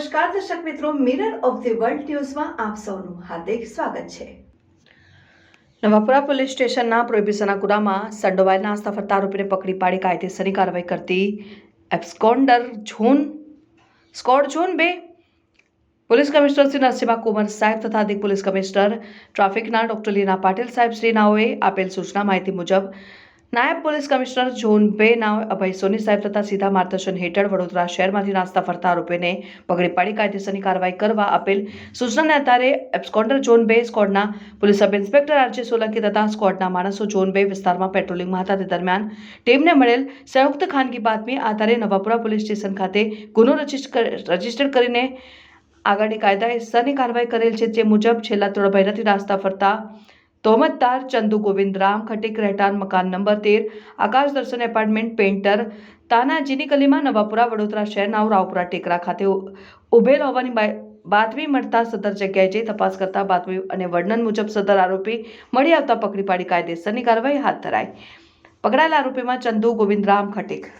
નમસ્કાર, દર્શક મિત્રો મિરર ઓફ ધી વર્લ્ડ ન્યૂઝમાં આપ સૌનું હાર્દિક સ્વાગત છે. નવાપુરા પોલીસ સ્ટેશનના પ્રોહિબિશનના ગુનામાં સંડોવાયેલ નાસ્તા ફરતા આરોપીને પકડી પાડી કાયદેસરની કાર્યવાહી કરતી એપ્સકોન્ડર ઝોન, સ્કોડ ઝોન બે. પોલીસ કમિશનર શ્રી નરસિંહા કુમાર સાહેબ તથા અધિક પોલીસ કમિશનર ટ્રાફિકના ડોક્ટર લીના પાટીલ સાહેબ શ્રી નાઓએ આપેલ સૂચના માહિતી મુજબ નાયબ પોલીસ કમિશનર ઝોન બે નાઓ અભય સોની સાહેબ તથા સીધા માર્ગદર્શન હેઠળ વડોદરા શહેરમાંથી નાસ્તા ફરતા આરોપીને પકડી પાડી કાયદેસરની કાર્યવાહી કરવા આપેલ સૂચનાને આધારે એબ્સકોન્ડર ઝોન બે સ્કોડના police sub inspector RJ Solanki તથા સ્કોડના માણસો ઝોન બે વિસ્તારમાં પેટ્રોલિંગમાં હતા. તે દરમિયાન ટીમને મળેલ સંયુક્ત ખાનગી બાતમી આધારે નવાપુરા પોલીસ સ્ટેશન ખાતે ગુનો રજિસ્ટર કરીને આગળની કાયદાસરની કાર્યવાહી કરેલ છે. જે મુજબ છેલ્લા ત્રણ મહિનાથી નાસ્તા ફરતા તોહમતદાર ચંદુ ગોવિંદ રામ, ખટીક રહેઠાણ, મકાન નંબર તેર, આકાશ દર્શન એપાર્ટમેન્ટ પેન્ટર તાનાજીની ગલીમાં નવાપુરા, વડોદરા શહેરના રાવપુરા, ટેકરા ખાતે ઉભેલ હોવાની બાતમી મળતા સદર જગ્યાએ જઈ તપાસ કરતા બાતમી અને વર્ણન મુજબ સદર આરોપી મળી આવતા પકડી પાડી કાયદેસરની કાર્યવાહી હાથ ધરાઈ. પકડાયેલા આરોપીમાં ચંદુ ગોવિંદરામ ખટીક